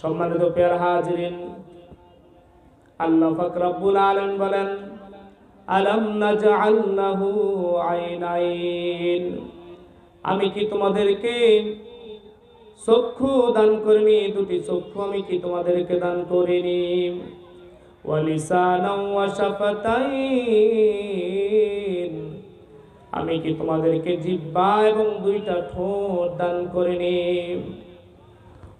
সম্মানিত পেয়ার হাজরিন, আল্লাহ ফাকরাবুল আলম বলেন, আলম নাজআল লাহু আইনাইন? আমি কি তোমাদেরকে চক্ষু দান করিনি? দুটি চক্ষু আমি কি তোমাদেরকে দান করিনি? আমি কি তোমাদেরকে জিহ্বা এবং দুইটা ঠোঁট দান করিনি?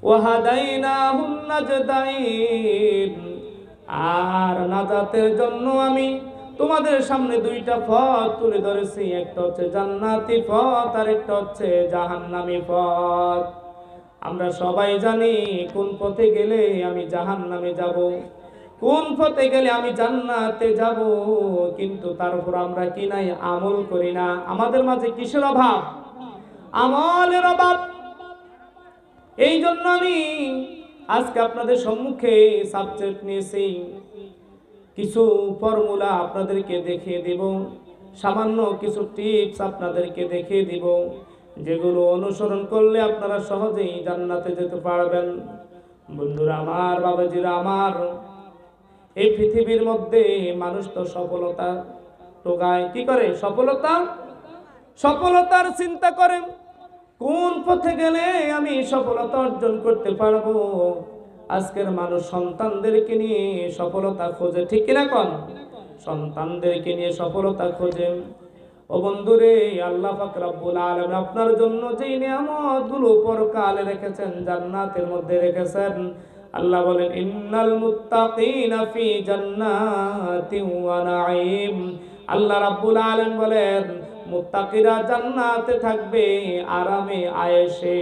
ওয়াহাদাইনাহুন নাজদাইন। আর নাজাতের জন্য আমি তোমাদের সামনে দুইটা পথ তুলে ধরেছি। একটা হচ্ছে জান্নাতি পথ, আর একটা হচ্ছে জাহান্নামী পথ। আমরা সবাই জানি কোন পথে গেলে আমি জাহান্নামে যাব, কোন পথে গেলে আমি জান্নাতে যাব, কিন্তু তার উপর আমরা কি নাই আমল করি না। আমাদের মাঝে কিসের অভাব? আমলের অভাব। এই জন্য আমি আজকে আপনাদের সম্মুখে সাবজেক্ট নিয়েছি। কিছু ফর্মুলা আপনাদেরকে দেখিয়ে দিব। সামান্য কিছু টিপস আপনাদেরকে দেখিয়ে দিব, যেগুলো অনুসরণ করলে আপনারা সহজেই জান্নাতে যেতে পারবেন। বন্ধুরা আমার, বাবাজিরা আমার, এই পৃথিবীর মধ্যে মানুষ তো সফলতা টোকায় কি করে? সফলতা? সফলতার চিন্তা করেন। কোন পথে গেলে আমি সফলতা অর্জন করতে পারব? আজকের মানুষ সন্তানদেরকে নিয়ে সফলতা খোঁজে, ঠিক কিনা কন? সন্তানদেরকে নিয়ে সফলতা খোঁজে। ও বন্ধুরে, আল্লাহ পাক রব্বুল আলামিন আপনার জন্য যেই নিয়ামতগুলো পরকালে রেখেছেন, জান্নাতের মধ্যে রেখেছেন, আল্লাহ বলেন, ইন্নাল মুত্তাকিনা ফি জান্নাতিন ওয়া নাঈম। আল্লাহ রাব্বুল আলামিন বলেন মুত্তাকিরা জান্নাতে থাকবে আরামে আয়েশে।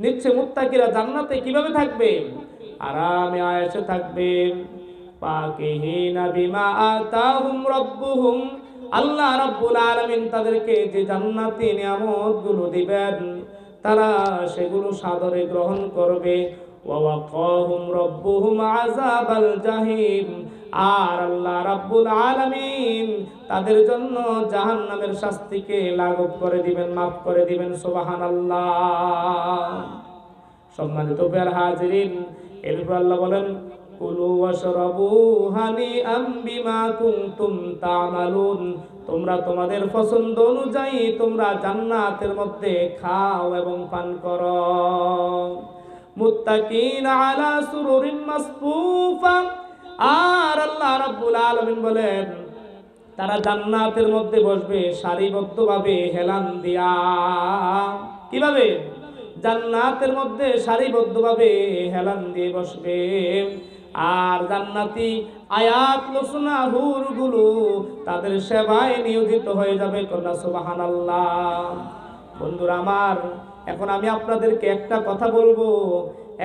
নিচ্ছে মুত্তাকিরা জান্নাতে কীভাবে থাকবে? আরামে আয়েশে থাকবে। পাকিহিনা বিমা আতাহুম রাব্বুহুম। আল্লাহ রাব্বুল আলামিন তাদেরকে যে জান্নাতি নিয়ামতগুলো দিবেন, তারা সেগুলো সাদরে গ্রহণ করবে। ওয়াওয়াকাহুম রাব্বুহুম আযাবাল জাহিম। আর আল্লাহ রাব্বুল আলামিন তাদের জন্য জাহান্নামের শাস্তিকে লাঘব করে দিবেন, মাফ করে দিবেন, সুবহানাল্লাহ। সম্মানিত বের হাজিরিন, এরপর আল্লাহ বলেন, কুলু ওয়াশরাবু হানিআম বিমা কুনতুম তা'মালুন তোমরা তোমাদের পছন্দ অনুযায়ী তোমরা জান্নাতের মধ্যে খাও এবং পান করো। মুত্তাকিন আলা সুরুরিন মাসফুফা আর আল্লাহ রাব্বুল আলামিন বলেন, তারা জান্নাতের মধ্যে বসবে, সারিবদ্ধভাবে হেলান দিয়া। কীভাবে? জান্নাতের মধ্যে সারিবদ্ধভাবে হেলান দিয়ে বসবে। আর জান্নাতি আয়াত লোসনা হুরগুলো তাদের সেবায় নিয়োজিত হয়ে যাবে কন্যা সুবহানাল্লাহ। বন্ধুরা আমার, এখন আমি আপনাদেরকে একটা কথা বলব।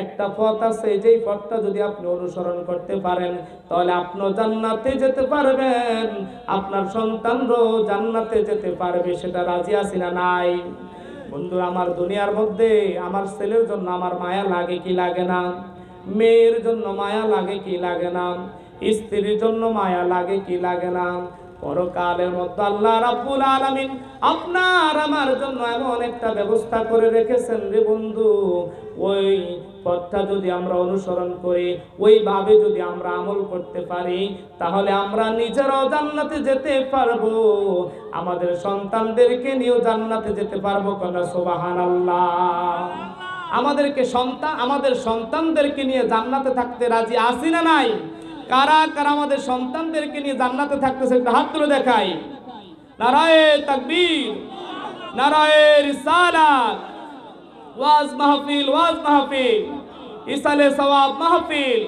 একটা পথ আছে, যেই পথটা যদি আপনি অনুসরণ করতে পারেন, তাহলে আপনি জান্নাতে যেতে পারবেন। আপনার সন্তানরাও জান্নাতে যেতে পারবে, সেটা রাজি আছি না নাই? বন্ধু আমার দুনিয়ার মধ্যে আমার ছেলের জন্য আমার মায়া লাগে কি লাগে না? মেয়ের জন্য মায়া লাগে কি লাগে না? স্ত্রীর জন্য মায়া লাগে কি লাগে না? পরকালের মধ্যে আল্লাহ রাব্বুল আলামিন আপনার আমার জন্য এমন একটা ব্যবস্থা করে রেখেছেন রে বন্ধু। ওই পথটা যদি আমরা অনুসরণ করি, ওইভাবে যদি আমরা আমল করতে পারি, তাহলে আমরা নিজেরাও জান্নাতে যেতে পারব। আমাদের সন্তানদেরকে নিয়েও জান্নাতে যেতে পারব কেন সুবহানাল্লাহ। আমাদেরকে সন্তান আমাদের সন্তানদেরকে নিয়ে জান্নাতে থাকতে রাজি আছি না নাই? কারা কারা আমাদের সন্তানদেরকে নিয়ে জান্নাতে থাকতেছে হাত তুলে দেখাই। নারায়ে তাকবীর, নারায়ে রিসালাত, ওয়াজ মাহফিল ওয়াজ মাহফিল, ইসালে সওয়াব মাহফিল।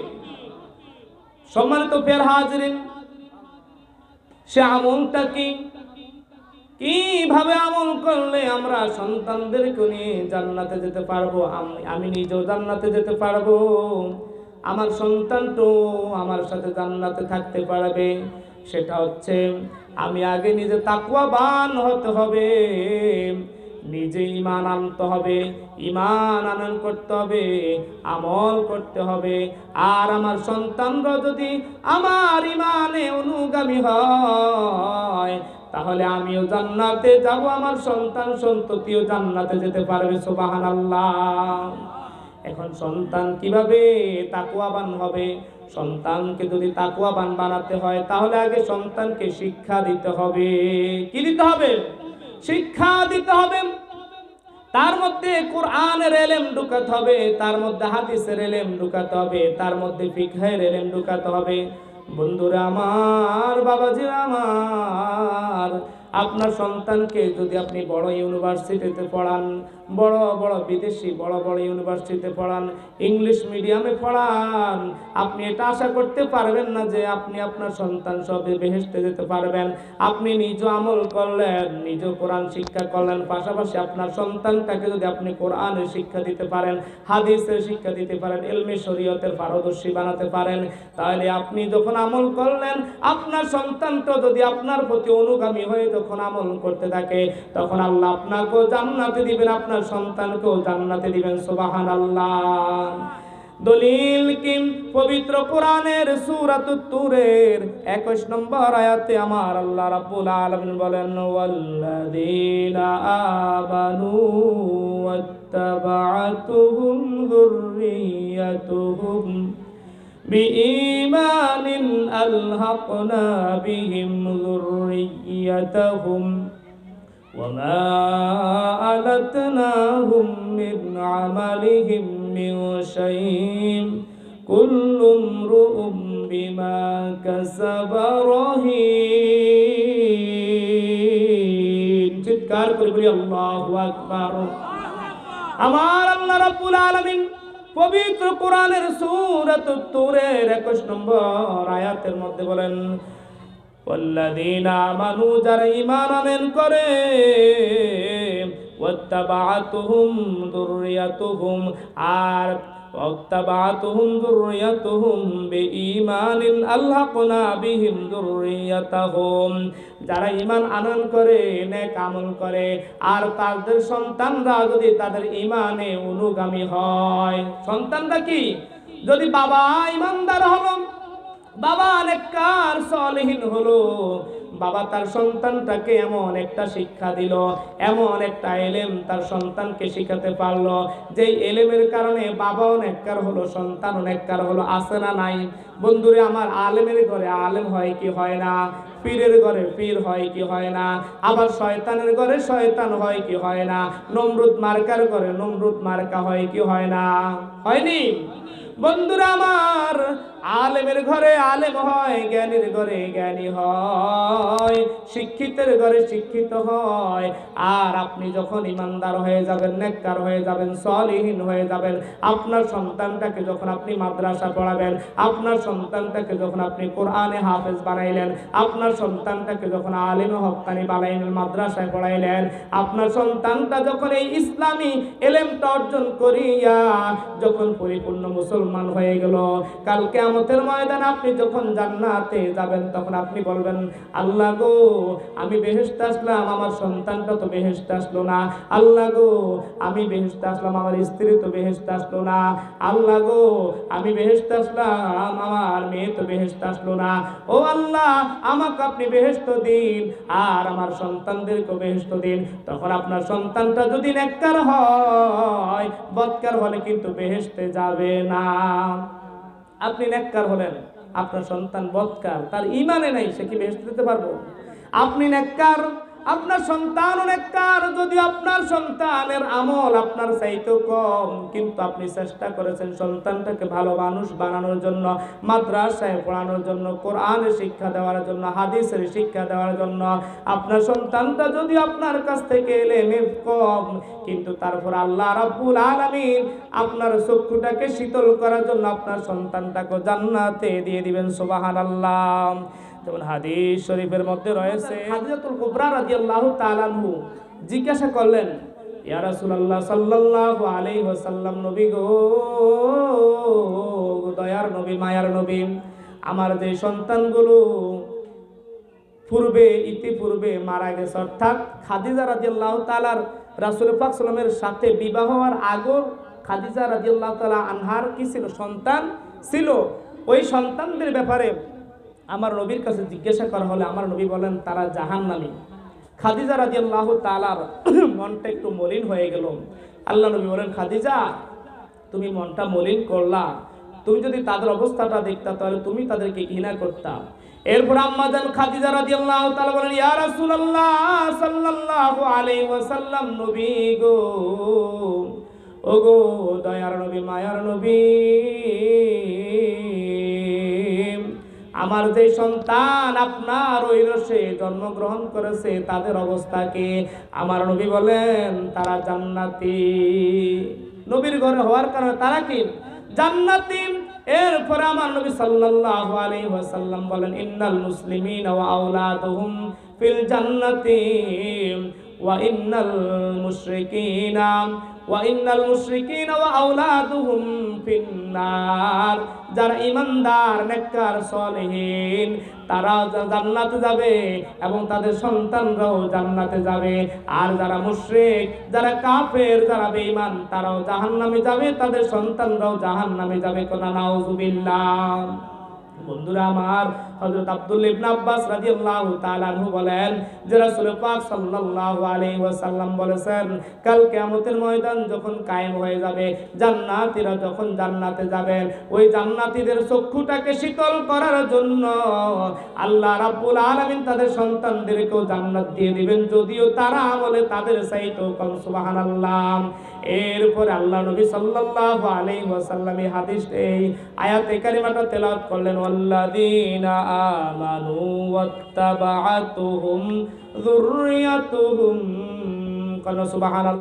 সম্মানিত ফের হাজিরিন, সে আমলটা কি? কীভাবে আমল করলে আমরা সন্তানদেরকে নিয়ে জান্নাতে যেতে পারব? আমি আমি নিজেও জান্নাতে যেতে পারব। আমার সন্তানটাও আমার সাথে জান্নাতে থাকতে পারবে। সেটা হচ্ছে আমি আগে নিজে তাকুয়াবান হতে হবে, নিজে ইমান আনতে হবে ইমান আনয়ন করতে হবে, আমল করতে হবে। আর আমার সন্তানরা যদি আমার ইমানে অনুগামী হয়, তাহলে আমিও জান্নাতে যাব, আমার সন্তান সন্ততিও জান্নাতে যেতে পারবে, সুবহানাল্লাহ। এখন সন্তান কীভাবে তাকুয়াবান হবে? সন্তানকে যদি তাকুয়াবান বানাতে হয়, তাহলে আগে সন্তানকে শিক্ষা দিতে হবে। কি দিতে হবে? শিক্ষা দিতে হবে। তার মধ্যে কোরআনের এলেম ঢুকাতে হবে, তার মধ্যে হাদিসের এলেম ঢুকাতে হবে, তার মধ্যে ফিকহের এলেম ঢুকাতে হবে। বন্ধুরা আমার, বাবাজিরা আমার আপনার সন্তানকে যদি আপনি বড় ইউনিভার্সিটিতে পড়ান, বড় বড় বিদেশি, বড় বড় ইউনিভার্সিটিতে পড়ান, ইংলিশ মিডিয়ামে পড়ান, আপনি এটা আশা করতে পারবেন না যে আপনি আপনার সন্তান সবে বেহেসতে যেতে পারবেন। আপনি নিজ আমল করলেন, নিজ কোরআন শিক্ষা করলেন, পাশাপাশি আপনার সন্তানটাকে যদি আপনি কোরআনের শিক্ষা দিতে পারেন হাদিসের শিক্ষা দিতে পারেন, এলমে শরীয়তের পারদর্শী বানাতে পারেন, তাহলে আপনি যখন আমল করলেন, আপনার সন্তানটা যদি আপনার প্রতি অনুগামী হয়ে যখন আমল করতে থাকে, তখন আল্লাহ আপনাকেও জান্নাতে দিবেন, আপনার সন্তানকেও জান্নাতে দিবেন সুবাহান আল্লাহ দলিল কিম পবিত্র কোরআনের সূরাত তুরের 21 নম্বর আয়াতে আমার আল্লাহ রাব্বুল আলামিন বলেন, ওয়াল্লাযীনা আমানু ওয়াত্তাবা'তুহুম যুররিয়াতুহুম। بإيمان ألحقنا بهم ذريتهم وما ألتناهم من عملهم من شيء كل امرؤ بما كسب رهين চিৎকার করে বলি আল্লাহু আকবার আমার আল্লাহ রাব্বুল আলামিন পবিত্র কোরআনের সূরাত তুরের 21 নম্বর আয়াতের মধ্যে বলেন والذين آمنوا যারা ঈমান আনেন করে ওয়াত্তাবাআতুহুম যুররিয়াতুহুম আর واتبعتهم ذريتهم بإيمان ألحقنا بهم ذريتهم যারা ঈমান আনয়ন করে নেক আমল করে আর তাদের সন্তানরা যদি তাদের ঈমানে অনুগামী হয় সন্তানরা কি যদি বাবা ঈমানদার হলো বাবা নেককার সলহীন হলো বাবা তার সন্তানটাকে এমন একটা শিক্ষা দিল, এমন একটা এলেম তার সন্তানকে শিখাতে পারল। যে এলেমের কারণে বাবা অনেককার হলো, সন্তান অনেককার হলো আসে না নাই? বন্ধুরে, আমার আলেমের ঘরে আলেম হয় কি হয় না? পীরের ঘরে পীর হয় কি হয় না? আবার শয়তানের ঘরে শয়তান হয় কি হয় না? নমরুদ মার্কার ঘরে নমরুদ মার্কা হয় কি হয় না? হয়নি? বন্ধুরা, আমার আলেমের ঘরে আলেম হয়, জ্ঞানীর ঘরে জ্ঞানী হয়, শিক্ষিতের ঘরে শিক্ষিত হয়। আর আপনি যখন ইমানদার হয়ে যাবেন, নেককার হয়ে যাবেন, সলিহীন হয়ে যাবেন, আপনার সন্তানটাকে যখন আপনি মাদ্রাসা পড়াবেন, আপনার সন্তানটাকে যখন আপনি কোরআনে হাফেজ বানাইলেন, আপনার সন্তানটাকে যখন আলেম হকানি বানাইলেন, মাদ্রাসায় পড়াইলেন, আপনার সন্তানটা যখন এই ইসলামী এলেমটা অর্জন করিয়া যখন পরিপূর্ণ মুসলমান হয়ে গেল, কালকে আমাদের ময়দান আপনি যখন জান্নাতে যাবেন, তখন আপনি বলবেন, আল্লাহ গো, আমি বেহেশতে আসলাম, আমার সন্তানটা তো বেহেশতে আসলো না। আল্লাহ গো, আমি বেহেশতে আসলাম, আমার স্ত্রী তো বেহেশতে আসলো না। আল্লাহ গো, আমি বেহেশতে আসলাম, আমার মেয়ে তো বেহেশতে আসলো না। ও আল্লাহ, আমাকে আপনি বেহেশত দিন, আর আমার সন্তানদেরকে বেহেশত দিন। তখন আপনার সন্তানটা যদি নেককার হয়, বৎকার হলে কিন্তু বেহেশতে যাবে না। আপনি নেককার হলেন, আপনার সন্তান বৎকার তার ইমানে নাই, সে কি বেহেস্ত দিতে পারব? আপনি নেককার আপনার সন্তান নেককার যদি আপনার সন্তানের আমল আপনার চাইতে কম, কিন্তু আপনি চেষ্টা করেছেন সন্তানটাকে ভালো মানুষ বানানোর জন্য, মাদ্রাসায় পড়ানোর জন্য কোরআনের শিক্ষা দেওয়ার জন্য, হাদিসের শিক্ষা দেওয়ার জন্য। আপনার সন্তানটা যদি আপনার কাছ থেকে এলে কম, কিন্তু তারপর আল্লাহ রাব্বুল আলামিন আপনার চক্ষুটাকে শীতল করার জন্য আপনার সন্তানটাকে জান্নাতে দিয়ে দিবেন, সুবহানাল্লাহ। যেমন হাদিস শরীফের মধ্যে রয়েছে। হাদিজাতুল কুবরা রাদিয়াল্লাহু তাআলা আনহু জিজ্ঞাসা করলেন, ইয়া রাসূলুল্লাহ সাল্লাল্লাহু আলাইহি ওয়াসাল্লাম, নবী গো, দয়ার নবী, মায়ার নবী, আমার যে সন্তানগুলো পূর্বে, ইতিপূর্বে মারা গেছে, অর্থাৎ খাদিজা রাদিয়াল্লাহু তাআলার রাসূল পাক সাল্লামের সাথে বিবাহ হওয়ার আগর খাদিজা রাদিয়াল্লাহু তাআলা আনহার কি ছিল? সন্তান ছিল। ওই সন্তানদের ব্যাপারে আমার নবীর কাছে জিজ্ঞাসা করা হলে আমার নবী বলেন, তারা জাহান জাহান্নামী। খাদিজা রাদিয়াল্লাহু তালার মনটা একটু মলিন হয়ে গেল। আল্লাহ নবী বলেন, খাদিজা, তুমি মনটা মলিন করলা। তুমি যদি তাদের অবস্থাটা দেখতা, তাহলে তুমি তাদেরকে ঘৃণা করতা। এরপর আম্মাজান খাদিজা রাদিয়াল্লাহু তাআলা বলেন, ইয়া রাসূলুল্লাহ সাল্লাল্লাহু আলাইহি ওয়াসাল্লাম, নবী গো। ওগো, দয়ার নবী, মায়ার নবী। আমার যে সন্তান আপনার ওই রসে জন্মগ্রহণ করেছে, তাদের অবস্থা কি? আমার নবী বলেন, তারা জান্নাতি। নবীর ঘরে হওয়ার কারণে তারা কি? জান্নাতি। এরপরে আমার নবী সাল্লাল্লাহু আলাইহি ওয়াসাল্লাম বলেন, ইন্নাল মুসলিমিনা ওয়া আওলাদুহুম ফিল জান্নাতি ওয়া ইন্নাল মুশরিকিনা। ওয়া ইন্নাল মুশরিকিনা ওয়া আওলাদুহুম ফিন্নার। যারা ইমানদার নেককার, সলিহিন তারা জান্নাতে যাবে এবং তাদের সন্তানরাও জান্নাতে যাবে। আর যারা মুশরিক, যারা কাফের, যারা বেঈমান, তারাও জাহান্নামে যাবে, তাদের সন্তানরাও জাহান্নামে যাবে। কোনা নাউজুবিল্লাহ। জান্নাতীরা যখন জান্নাতে যাবেন, ওই জান্নাতীদের চক্ষুটাকে শীতল করার জন্য আল্লাহ রাব্বুল আলামিন তাদের সন্তানদেরকেও জান্নাত দিয়ে দিবেন, যদিও তারা আমলে তাদের চাইতো কম, সুবহানাল্লাহ। এরপরে আল্লাহ নবী সাল্লাল্লাহু আলাইহি ওয়াসাল্লাম এই হাদিস এই আয়াতে কারিমাটা তেলাওয়াত করলেন আল্লাযীনা আমানু ওয়াত্তাবাআতুহুম, যুররিয়াতুহুম। কানা সুবহানাল্লাহ।